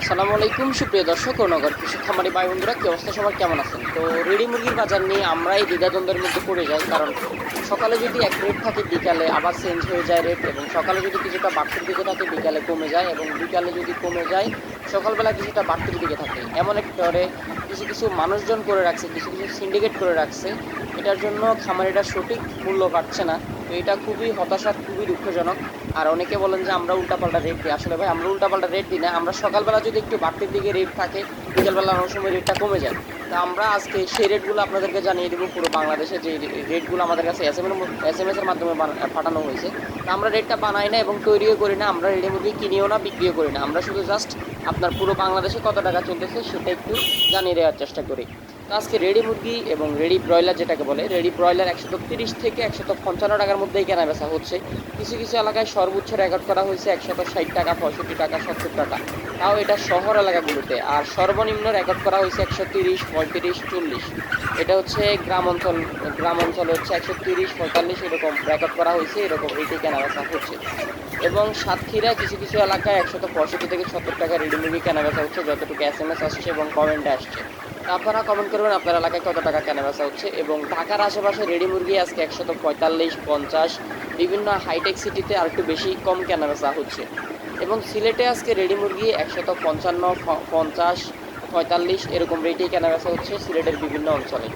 আসসালামু আলাইকুম, সুপ্রিয় দর্শক ও নগর কৃষি খামারি ভাই বন্ধুরা, কি অবস্থা? সবার কেমন আছেন? তো রেডি মুরগির বাজার নিয়ে আমরা এই দ্বিধাদ্বন্দ্বের মধ্যে পড়ে যাই, কারণ সকালে যদি এক রেট থাকে, বিকালে আবার চেঞ্জ হয়ে যায় রেট এবং সকালে যদি কিছুটা বাড়তির দিকে থাকে, বিকালে কমে যায়, এবং বিকালে যদি কমে যায়, সকালবেলা কিছুটা বাড়তির দিকে থাকে। এমন একটা দরে কিছু কিছু মানুষজন করে রাখছে, কিছু কিছু সিন্ডিকেট করে রাখছে। এটার জন্য খামারিরা সঠিক মূল্য পাচ্ছে না। তো এটা খুবই হতাশা, খুবই দুঃখজনক। আর অনেকে বলেন যে আমরা উল্টাপাল্টা রেট দিই। আসলে ভাই, আমরা উল্টাপাল্টা রেট দিই না। আমরা সকালবেলা যদি একটু বাড়তির দিকে রেট থাকে, বিকালবেলা অনেক সময় রেটটা কমে যায়। তা আমরা আজকে সেই রেটগুলো আপনাদেরকে জানিয়ে দেবো পুরো বাংলাদেশে যে রেটগুলো আমাদের কাছে এস এম এস এম এসের মাধ্যমে পাঠানো হয়েছে। তা আমরা রেটটা বানাই না এবং তৈরিও করি না। আমরা রেডি মুরগি কিনিও না, বিক্রিও করি না। আমরা শুধু জাস্ট আপনার পুরো বাংলাদেশে কত টাকা চলতেছে সেটা একটু জানিয়ে দেওয়ার চেষ্টা করি। তো আজকে রেডি মুরগি এবং রেডি ব্রয়লার যেটাকে বলে, রেডি ব্রয়লার একশত তিরিশ থেকে একশত পঞ্চান্ন টাকার মধ্যেই কেনা বেচা হচ্ছে। কিছু কিছু এলাকায় সর্বোচ্চ রেকর্ড করা হয়েছে একশত ষাট টাকা, পঁয়ষট্টি টাকা, সত্তর টাকা। তাও এটা শহর এলাকাগুলোতে। আর সর্বনিম্ন রেকর্ড করা হয়েছে একশো তিরিশ, পঁয়ত্রিশ, চল্লিশ। এটা হচ্ছে গ্রাম অঞ্চল, গ্রাম অঞ্চলে হচ্ছে একশো তিরিশ, পঁয়তাল্লিশ এরকম রেকর্ড করা হয়েছে, এরকম রেটে কেনা বেচা হচ্ছে। এবং সাতক্ষীরা কিছু কিছু এলাকায় একশত পঁয়ষট্টি থেকে সত্তর টাকা রেডি মুরগি কেনা বেচা হচ্ছে, যতটুকু এস এম এস আসছে এবং কমেন্টে আসছে। আপনারা কমেন্ট করবেন আপনার এলাকায় কত টাকা কেনা বেচা হচ্ছে এবং ঢাকার আশেপাশে রেডি মুরগি আজকে একশত পঁয়তাল্লিশ, পঞ্চাশ, বিভিন্ন হাইটেক সিটিতে আর একটু বেশি কম কেনা বেচা হচ্ছে। এবং সিলেটে আজকে রেডি মুরগি একশত পঞ্চান্ন পঞ্চাশ, পঁয়তাল্লিশ এরকম রেটেই কেনা বেচা হচ্ছে সিলেটের বিভিন্ন অঞ্চলে।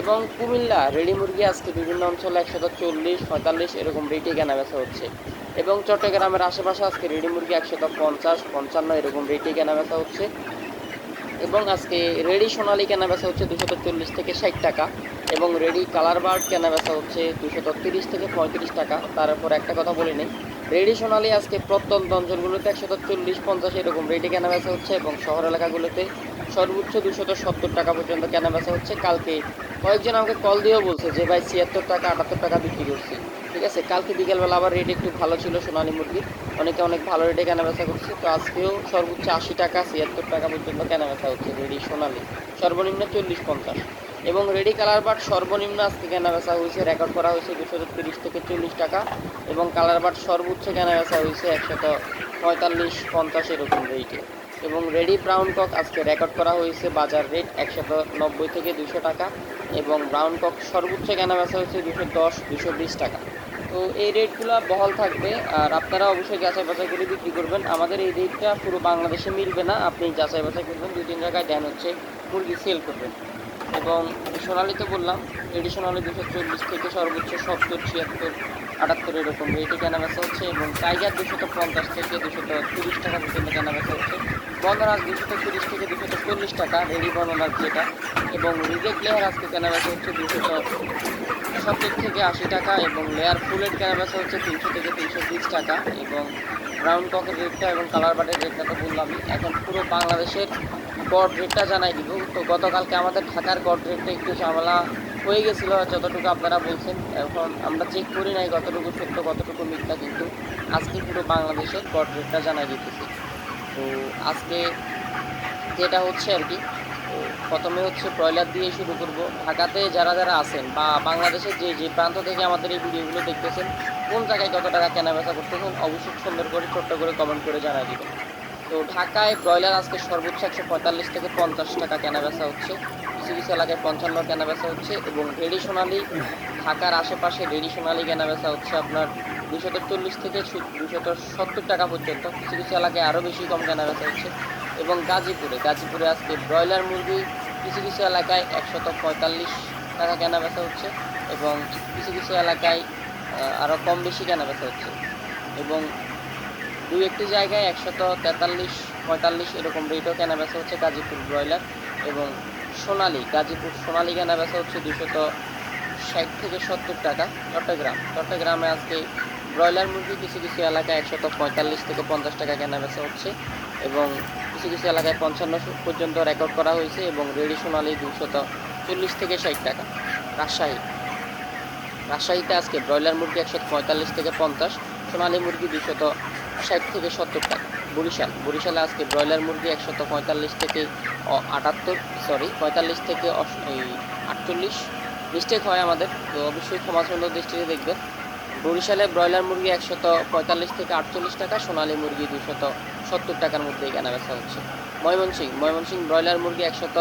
এবং কুমিল্লা রেডি মুরগি আজকে বিভিন্ন অঞ্চলে একশত চল্লিশ, পঁয়তাল্লিশ এরকম রেটেই কেনা বেচা হচ্ছে। এবং চট্টগ্রামের আশেপাশে আজকে রেডি মুরগি একশত পঞ্চাশ, পঞ্চান্ন এরকম রেটেই কেনা বেচা হচ্ছে। এবং আজকে রেডি সোনালি কেনা বেচা হচ্ছে দুশো চল্লিশ থেকে ষাট টাকা এবং রেডি কালার বার্ড কেনা বেচা হচ্ছে দুশো তিরিশ থেকে পঁয়ত্রিশ টাকা। তারপর একটা কথা বলে নিই। রেডি সোনালি আজকে প্রত্যন্ত অঞ্চলগুলোতে একশত চল্লিশ, পঞ্চাশ এরকম রেডি কেনা বেচা হচ্ছে এবং শহর এলাকাগুলোতে সর্বোচ্চ দুশত সত্তর টাকা পর্যন্ত কেনা বেচা হচ্ছে। কালকে কয়েকজন আমাকে কল দিয়েও বলছে যে, ভাই, ছিয়াত্তর টাকা, আটাত্তর টাকা বিক্রি করছি। ঠিক আছে? কালকে বিকেলবেলা আবার রেট একটু ভালো ছিল সোনালী মুরগির। অনেকে অনেক ভালো রেটে কেনা বেচা করছে। তো আজকেও সর্বোচ্চ আশি টাকা, ছিয়াত্তর টাকা পর্যন্ত কেনা বেচা হচ্ছে রেডি সোনালি। সর্বনিম্ন চল্লিশ, পঞ্চাশ। এবং রেডি কালার বাট সর্বনিম্ন আজকে কেনা বেচা হয়েছে রেকর্ড করা হয়েছে দুশো তিরিশ থেকে চল্লিশ টাকা এবং কালার বাট সর্বোচ্চ কেনা বেচা হয়েছে একশত পঁয়তাল্লিশ পঞ্চাশ এরকম রেটে এবং রেডি ব্রাউন কক আজকে রেকর্ড করা হয়েছে, বাজার রেট একশত নব্বই থেকে দুশো টাকা এবং ব্রাউন কক সর্বোচ্চ কেনা বেচা হচ্ছে দুশো দশ, দুশো বিশ টাকা। তো এই রেটগুলো বহাল থাকবে, আর আপনারা অবশ্যই যাচাই বাছাই করে বিক্রি করবেন। আমাদের এই রেটটা পুরো বাংলাদেশে মিলবে না, আপনি যাচাই বাছাই করবেন। দুই তিন জায়গায় দেন হচ্ছে মুরগি সেল করবেন। এবং সোনালিতে বললাম রেডি সোনালি দুশো চল্লিশ থেকে সর্বোচ্চ সত্তর, ছিয়াত্তর, আটাত্তর এরকম রেটে কেনা বেচা হচ্ছে এবং টাইগার দুশত পঞ্চাশ থেকে দুশত তিরিশ টাকা পর্যন্ত কেনা বেচা হচ্ছে। বন্দরাজ দুশত তিরিশ থেকে দুশত চল্লিশ টাকা রেডি বন্দরাজ যেটা। এবং রিজেক্ট লেয়ার আজকে কেনা বেচা হচ্ছে দুশত সত্তর থেকে আশি টাকা এবং লেয়ার ফুলের কেনা বেচা হচ্ছে তিনশো থেকে তিনশো বিশ টাকা এবং ব্রাউন ককের রেটটা এবং কালার বাটের রেটটা তো বললামই। এখন পুরো বাংলাদেশের গড় রেটটা জানাই দিব। তো গতকালকে আমাদের ঢাকার গড় রেটটা একটু ঝামেলা হয়ে গেছিল, যতটুকু আপনারা বলছেন। এখন আমরা চেক করি নাই কতটুকু সত্য, কতটুকু মিথ্যা, কিন্তু আজকে পুরো বাংলাদেশের গড় রেটটা জানাই দিতেছি। তো আজকে যেটা হচ্ছে আর কি প্রথমে হচ্ছে ব্রয়লার দিয়ে শুরু করব। ঢাকাতে যারা যারা আছেন বা বাংলাদেশের যে যে প্রান্ত থেকে আমাদের এই ভিডিওগুলো দেখতেছেন, কোন জায়গায় কত টাকা কেনা বেচা করতেছেন, অবশ্যই সুন্দর করে ছোট্ট করে কমেন্ট করে জানাই দিবেন। তো ঢাকায় ব্রয়লার আজকে সর্বোচ্চ একশো পঁয়তাল্লিশ থেকে পঞ্চাশ টাকা কেনা বেচা হচ্ছে। কিছু কিছু এলাকায় পঞ্চান্ন কেনা বেচা হচ্ছে এবং রেডি সোনালি ঢাকার আশেপাশে রেডি সোনালি কেনা বেচা হচ্ছে আপনার দুশত চল্লিশ থেকে দুশত সত্তর টাকা পর্যন্ত। কিছু কিছু এলাকায় আরও বেশি কম কেনা বেচা হচ্ছে এবং গাজীপুরে গাজীপুরে আজকে ব্রয়লার মুরগি কিছু কিছু এলাকায় একশত পঁয়তাল্লিশ টাকা কেনা বেচা হচ্ছে এবং কিছু কিছু এলাকায় আরও কম বেশি কেনা বেচা হচ্ছে এবং দুই একটি জায়গায় একশত তেতাল্লিশ, পঁয়তাল্লিশ এরকম রেটও কেনা বেচা হচ্ছে গাজীপুর ব্রয়লার এবং সোনালি, গাজীপুর সোনালি কেনা বেচা হচ্ছে দুশত ষাট থেকে সত্তর টাকা চট্টগ্রাম। চট্টগ্রামে আজকে ব্রয়লার মুরগি কিছু কিছু এলাকায় একশত পঁয়তাল্লিশ থেকে পঞ্চাশ টাকা কেনা বেচা হচ্ছে এবং কিছু কিছু এলাকায় পঞ্চান্ন পর্যন্ত রেকর্ড করা হয়েছে এবং রেডি সোনালি দুশত চল্লিশ থেকে ষাট টাকা। রাজশাহী। রাজশাহীতে আজকে ব্রয়লার মুরগি একশো পঁয়তাল্লিশ থেকে পঞ্চাশ, সোনালী মুরগি দুশত ষাট থেকে সত্তর টাকা। বরিশাল। বরিশালে আজকে ব্রয়লার মুরগি একশত পঁয়তাল্লিশ থেকে আটাত্তর সরি পঁয়তাল্লিশ থেকে আটচল্লিশ। মিস্টেক হয় আমাদের, তো অবশ্যই ক্ষমা সুন্দর দৃষ্টিতে দেখবেন। বরিশালে ব্রয়লার মুরগি একশত পঁয়তাল্লিশ থেকে আটচল্লিশ টাকা, সোনালী মুরগি দুশত সত্তর টাকার মধ্যে কেনা বেচা হচ্ছে। ময়মনসিং ময়মনসিং ব্রয়লার মুরগি একশত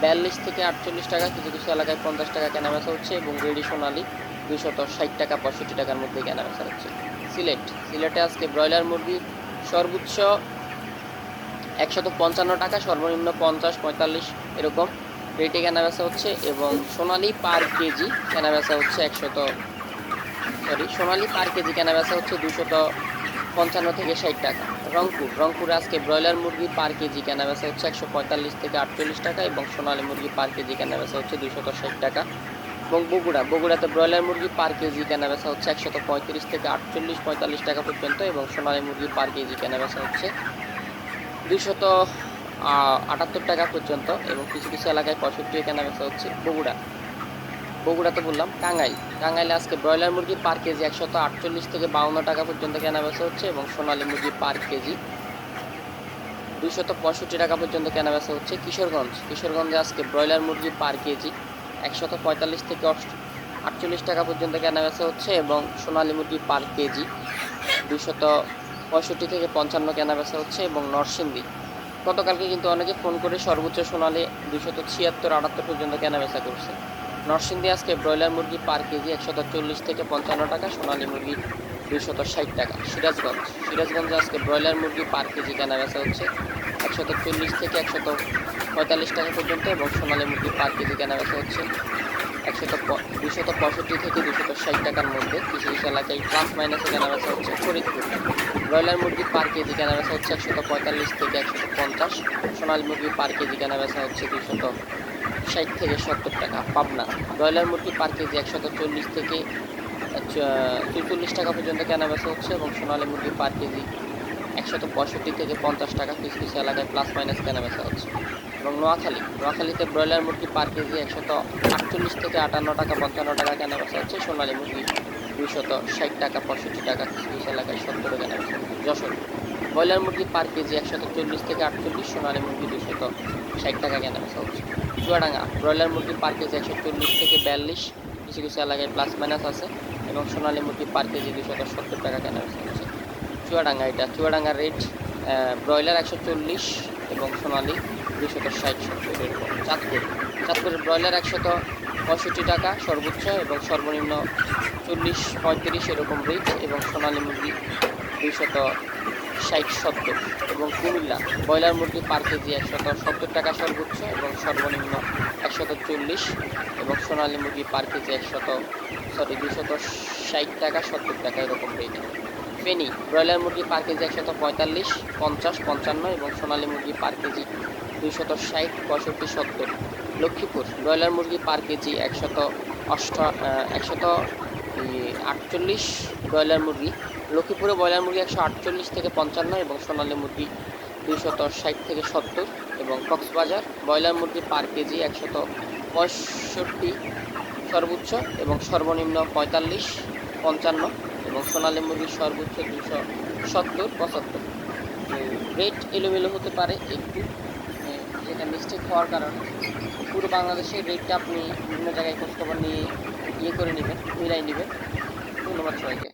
বিয়াল্লিশ থেকে আটচল্লিশ টাকা, কিছু কিছু এলাকায় পঞ্চাশ টাকা কেনা বেচা হচ্ছে এবং রেডি সোনালী। দুশত ষাট টাকা, পঁয়ষট্টি টাকার মধ্যে কেনা বেচা হচ্ছে। সিলেট, সিলেটে আজকে ব্রয়লার মুরগি সর্বোচ্চ একশত পঞ্চান্ন টাকা, সর্বনিম্ন পঞ্চাশ, পঁয়তাল্লিশ এরকম রেটে কেনা বেচা হচ্ছে এবং সোনালি পার কেজি কেনা বেচা হচ্ছে একশত সরি সোনালি পার কেজি কেনা বেচা হচ্ছে দুশত পঞ্চান্ন থেকে ষাট টাকা। রংপুর, রংপুরে আজকে ব্রয়লার মুরগি পার কেজি কেনা বেচা হচ্ছে একশো পঁয়তাল্লিশ থেকে আটচল্লিশ টাকা এবং সোনালী মুরগি পার কেজি কেনা বেচা হচ্ছে দুশত ষাট টাকা। এবং বগুড়া। বগুড়াতে ব্রয়লার মুরগি পার কেজি কেনা বেচা হচ্ছে একশত পঁয়ত্রিশ থেকে আটচল্লিশ, পঁয়তাল্লিশ টাকা পর্যন্ত এবং সোনালী মুরগি পার কেজি কেনা বেচা হচ্ছে দুশত আটাত্তর টাকা পর্যন্ত এবং কিছু কিছু এলাকায় পঁয়ষট্টি কেনা বেচা হচ্ছে বগুড়া। বগুড়াতে বললাম টাঙ্গাইল। টাঙ্গাইলে আজকে ব্রয়লার মুরগি পার কেজি একশত আটচল্লিশ থেকে বাউন্ন টাকা পর্যন্ত কেনা বেচা হচ্ছে এবং সোনালী মুরগি পার কেজি দুশত পঁয়ষট্টি টাকা পর্যন্ত কেনা বেচা হচ্ছে কিশোরগঞ্জ। কিশোরগঞ্জে আজকে ব্রয়লার মুরগি পার কেজি একশত পঁয়তাল্লিশ থেকে আটচল্লিশ টাকা পর্যন্ত কেনা বেচা হচ্ছে এবং সোনালী মুরগি পার কেজি দুশত পঁয়ষট্টি থেকে পঞ্চান্ন কেনা বেচা হচ্ছে এবং নরসিংদী। গতকালকে কিন্তু অনেকে ফোন করে সর্বোচ্চ সোনালী দুশত ছিয়াত্তর আটাত্তর পর্যন্ত কেনা বেচা করছে। নরসিংদী আজকে ব্রয়লার মুরগি পার কেজি একশত চল্লিশ থেকে পঞ্চান্ন টাকা, সোনালী মুরগি দুইশত ষাট টাকা। সিরাজগঞ্জ সিরাজগঞ্জে আজকে ব্রয়লার মুরগি পার কেজি কেনা বেচা হচ্ছে একশত চল্লিশ থেকে একশত পঁয়তাল্লিশ টাকা পর্যন্ত এবং সোনালী মুরগি পার কেজি কেনা বেচা হচ্ছে একশত দুশত পঁয়ষট্টি থেকে দুশত ষাট টাকার মধ্যে। কিছু কিছু এলাকায় প্লাস মাইনাসে কেনা বেচা হচ্ছে ফরিদপুর। ব্রয়লার মুরগি পার কেজি কেনা বেচা হচ্ছে একশত পঁয়তাল্লিশ থেকে একশত পঞ্চাশ। সোনালী মুরগি পার কেজি কেনা বেচা হচ্ছে দুশত ষাট থেকে সত্তর টাকা। পাবনা, ব্রয়লার মুরগি পার কেজি একশত চল্লিশ থেকে চুচল্লিশ টাকা পর্যন্ত কেনা বেচা হচ্ছে এবং সোনালী মুরগি পার কেজি একশত পঁয়ষট্টি থেকে পঞ্চাশ টাকা। কিছু কিছু এলাকায় প্লাস মাইনাস কেনা বেচা হচ্ছে। এবং নোয়াখালী। নোয়াখালীতে ব্রয়লার মুরগি পার কেজি একশত আটচল্লিশ থেকে আটান্ন টাকা, পঞ্চান্ন টাকা কেনা বেচা হচ্ছে। সোনালী মুরগি দুইশত ষাট টাকা, পঁয়ষট্টি টাকা কিছু এলাকায় সত্তর কেনা বেচা যশোর। ব্রয়লার মুরগি পার কেজি একশত চল্লিশ থেকে আটচল্লিশ, সোনালী মুরগি দুশত ষাট টাকা কেনা বেচা হচ্ছে। চুয়াডাঙ্গা। ব্রয়লার মুরগি পার কেজি একশো চল্লিশ থেকে বিয়াল্লিশ, কিছু কিছু এলাকায় প্লাস মাইনাস আছে এবং সোনালী মুরগি পার কেজি দুশত সত্তর টাকা কেনা বেচা হচ্ছে। চুয়াডাঙ্গা এটা। চুয়াডাঙ্গার রেট ব্রয়লার একশো চল্লিশ এবং সোনালী দুশত ষাট সত্তর এরকম চাঁদপুর। চাঁদপুরের ব্রয়লার একশত পঁয়ষট্টি টাকা সর্বোচ্চ এবং সর্বনিম্ন চল্লিশ পঁয়ত্রিশ এরকম রেট এবং সোনালী মুরগি দুইশত ষাট সত্তর এবং কুমিল্লা ব্রয়লার মুরগি পার কেজি একশত সত্তর টাকা সর্বোচ্চ এবং সর্বনিম্ন একশত চল্লিশ এবং সোনালী মুরগি পার কেজি একশত সরি দুশত ষাট টাকা সত্তর টাকা এরকম রেট ফেনি, ব্রয়লার মুরগি পার কেজি একশত পঁয়তাল্লিশ, পঞ্চাশ, পঞ্চান্ন এবং সোনালী মুরগি পার কেজি দুইশত ষাট, পঁয়ষট্টি, সত্তর। লক্ষ্মীপুর, ব্রয়লার মুরগি পার কেজি একশত অষ্ট একশত আটচল্লিশ ব্রয়লার মুরগি। লক্ষ্মীপুরে ব্রয়লার মুরগি একশো আটচল্লিশ থেকে পঞ্চান্ন এবং সোনালী মুরগি দুইশত ষাট থেকে সত্তর এবং কক্সবাজার, ব্রয়লার মুরগি পার কেজি একশত পঁয়ষট্টি সর্বোচ্চ এবং সর্বনিম্ন পঁয়তাল্লিশ, পঞ্চান্ন এবং সোনালী মুরগির সর্বোচ্চ দুশো সত্তর, পঁচাত্তর। রেট এলোমেলো হতে পারে একটু। যেটা মিস্টেক হওয়ার কারণে, পুরো বাংলাদেশের রেটটা আপনি বিভিন্ন জায়গায় খোঁজখবর নিয়ে ইয়ে করে নেবেন, মিলাই নেবেন। ধন্যবাদ সবাইকে।